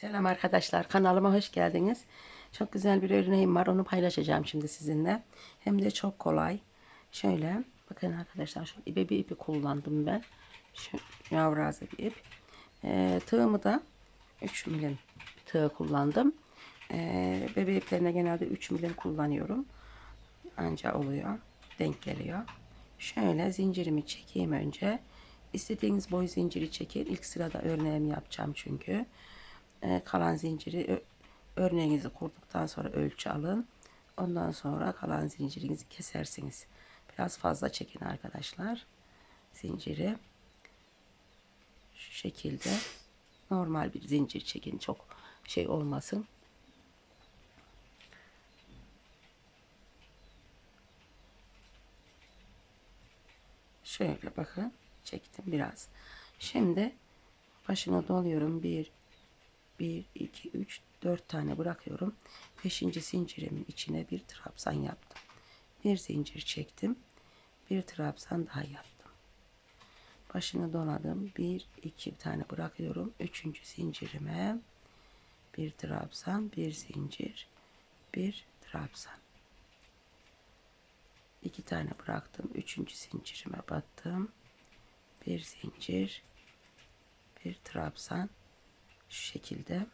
Selam arkadaşlar kanalıma hoş geldiniz. Çok güzel bir örneğim var onu paylaşacağım şimdi sizinle. Hem de çok kolay. Şöyle bakın arkadaşlar şu ipe bir ipi kullandım ben. Şu yavrazı bir ip. Ee, tığımı da 3 milim tığ kullandım. Ee, bebe iplerine genelde 3 milim kullanıyorum. Anca oluyor. Denk geliyor. Şöyle zincirimi çekeyim önce. İstediğiniz boy zinciri çekin. İlk sırada örneğimi yapacağım çünkü. Ee, kalan zinciri örneğinizi kurduktan sonra ölçü alın. Ondan sonra kalan zincirinizi kesersiniz. Biraz fazla çekin arkadaşlar. Zinciri şu şekilde normal bir zincir çekin. Çok şey olmasın. Şöyle bakın çektim biraz. Şimdi başına doluyorum. 1 1 2 3 4 tane bırakıyorum. 5. zincirimin içine bir trabzan yaptım. Bir zincir çektim. Bir trabzan daha yaptım. Başını doladım. 1 2 tane bırakıyorum. 3. zincirime bir trabzan, bir zincir, bir trabzan. İki tane bıraktım. Üçüncü zincirime battım. Bir zincir, bir trabzan. Şu şekilde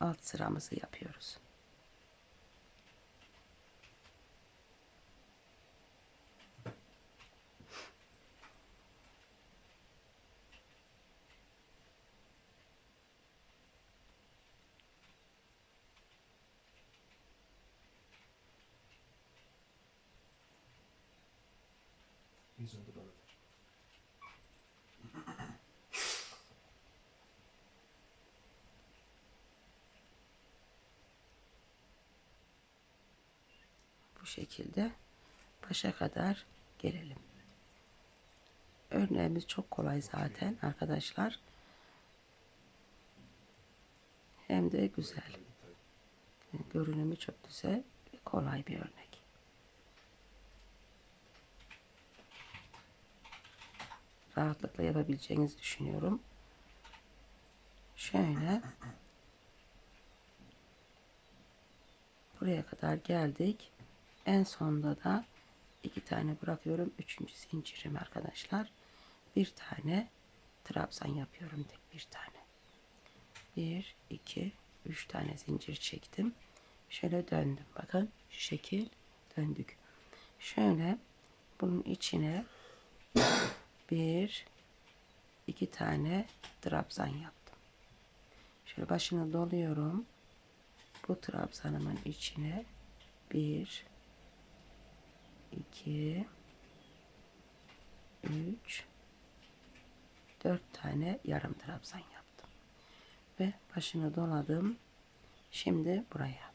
alt sıramızı yapıyoruz. Böyle. Bu şekilde başa kadar gelelim. Örneğimiz çok kolay zaten arkadaşlar. Hem de güzel. Görünümü çok güzel ve kolay bir örnek. Rahatlıkla yapabileceğinizi düşünüyorum. Şöyle buraya kadar geldik. En sonda da iki tane bırakıyorum. Üçüncü zincirim arkadaşlar. Bir tane trabzan yapıyorum. Tek bir tane. Bir, iki, üç tane zincir çektim. Şöyle döndüm. Bakın şekil döndük. Şöyle bunun içine bir, iki tane trabzan yaptım. Şöyle başını doluyorum. Bu trabzanımın içine bir, iki, üç, dört tane yarım trabzan yaptım. Ve başını doladım. Şimdi buraya.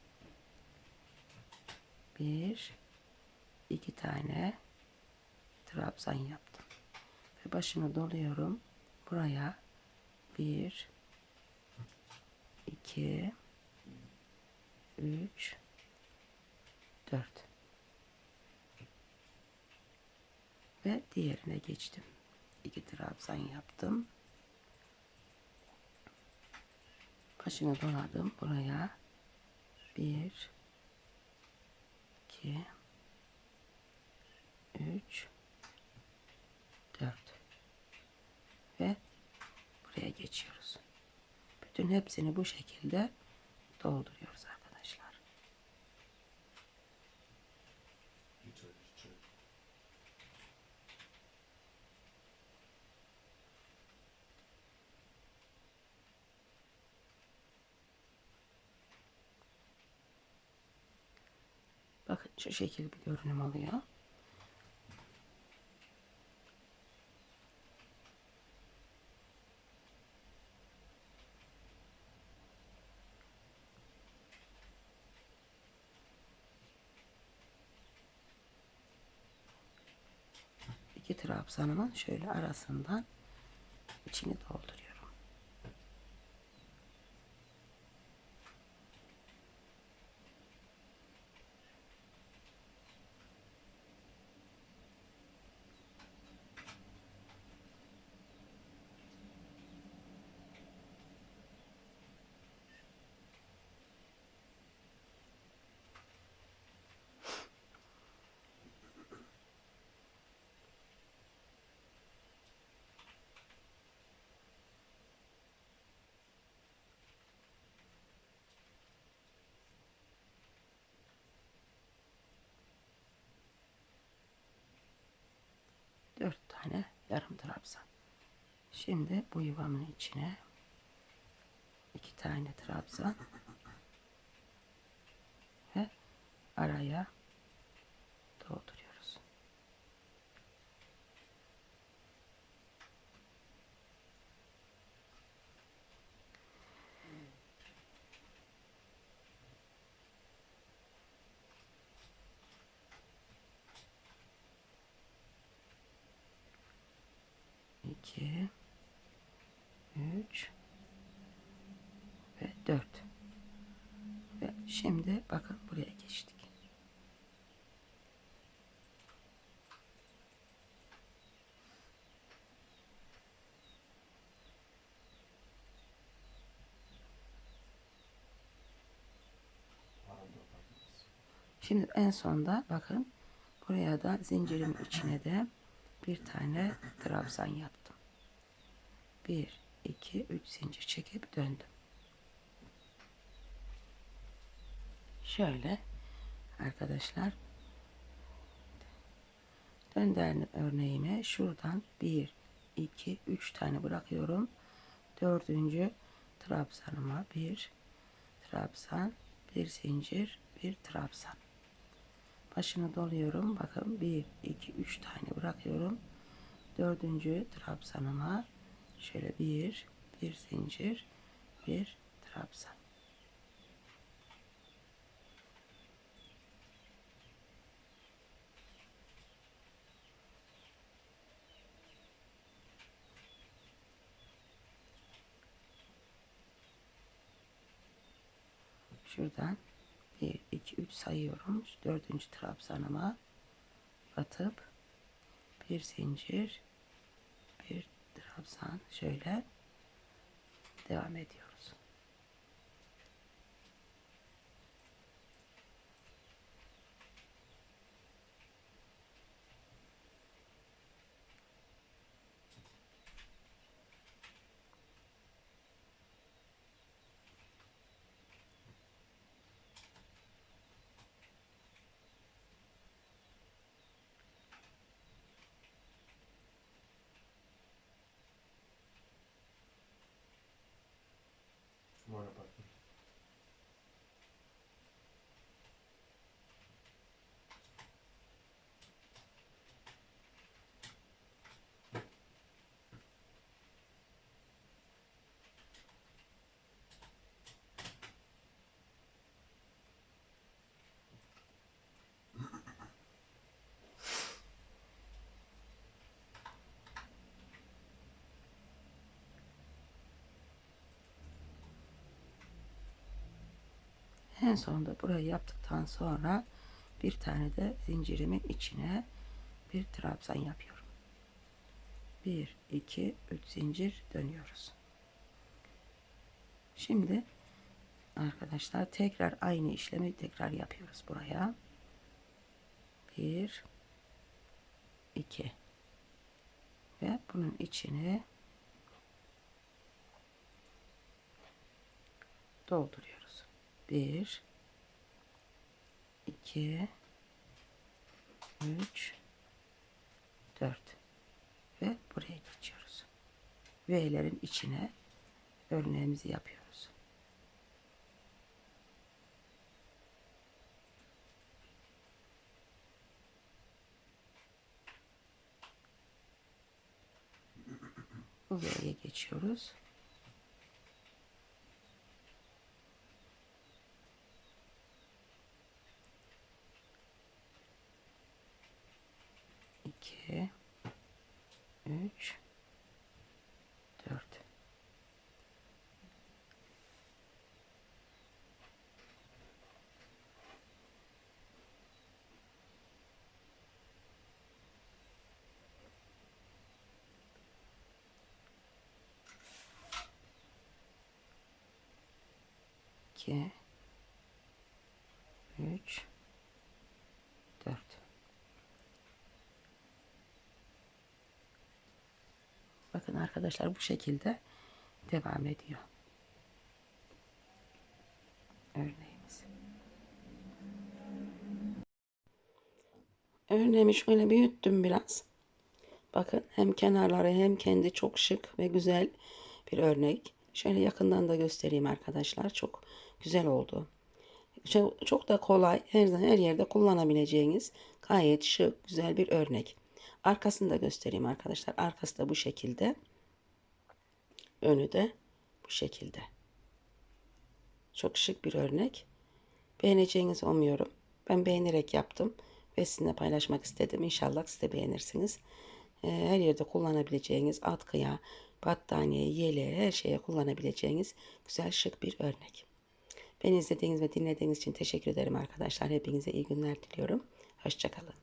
Bir, iki tane trabzan yaptım. Ve başını doluyorum. Buraya bir, iki, üç, dört. Ve diğerine geçtim. İki trabzan yaptım. Başını doladım. Buraya bir, iki, üç, dört. Ve buraya geçiyoruz. Bütün hepsini bu şekilde dolduruyoruz Bakın şu şekil bir görünüm oluyor. İki trabzanımın şöyle arasından içini dolduruyorum. 4 tane yarım trabzan. Şimdi bu yuvamın içine iki tane trabzan ve araya 2 3 ve 4 ve şimdi bakın buraya geçtik Şimdi en sonda bakın buraya da zincirin içine de bir tane trabzan yaptım. Bir, iki, üç zincir çekip döndüm. Şöyle arkadaşlar döndürdüm örneğime şuradan bir, iki, üç tane bırakıyorum. Dördüncü trabzanıma bir trabzan, bir zincir, bir trabzan. Başını doluyorum. Bakın 1, 2, 3 tane bırakıyorum. Dördüncü trabzanıma şöyle bir, bir zincir, bir trabzan. Şuradan 1, 2, 3 sayıyorum. Dördüncü trabzanıma batıp bir zincir, trabzan şöyle devam ediyoruz. Bana bakın. En sonunda burayı yaptıktan sonra bir tane de zincirimin içine bir trabzan yapıyorum. 1 2 3 zincir dönüyoruz. Şimdi arkadaşlar tekrar aynı işlemi tekrar yapıyoruz buraya. 1 2 ve bunun içine dolduruyoruz. 1 2 3 4 ve buraya geçiyoruz. V'lerin içine örneğimizi yapıyoruz. Bu V'ye geçiyoruz. 2 3 4 Bakın arkadaşlar bu şekilde devam ediyor. Örneğimiz. Örneğimi şöyle büyüttüm biraz. Bakın hem kenarları hem kendi çok şık ve güzel bir örnek. Şöyle yakından da göstereyim arkadaşlar. Çok güzel oldu. Çok, çok da kolay. Her zaman her yerde kullanabileceğiniz gayet şık, güzel bir örnek. Arkasını da göstereyim arkadaşlar. Arkası da bu şekilde. Önü de bu şekilde. Çok şık bir örnek. Beğeneceğinizi umuyorum. Ben beğenerek yaptım ve sizinle paylaşmak istedim. İnşallah siz de beğenirsiniz. Ee, Her yerde kullanabileceğiniz atkıya, battaniye, yeleğe, her şeye kullanabileceğiniz güzel şık bir örnek. Beni izlediğiniz ve dinlediğiniz için teşekkür ederim arkadaşlar. Hepinize iyi günler diliyorum. Hoşçakalın.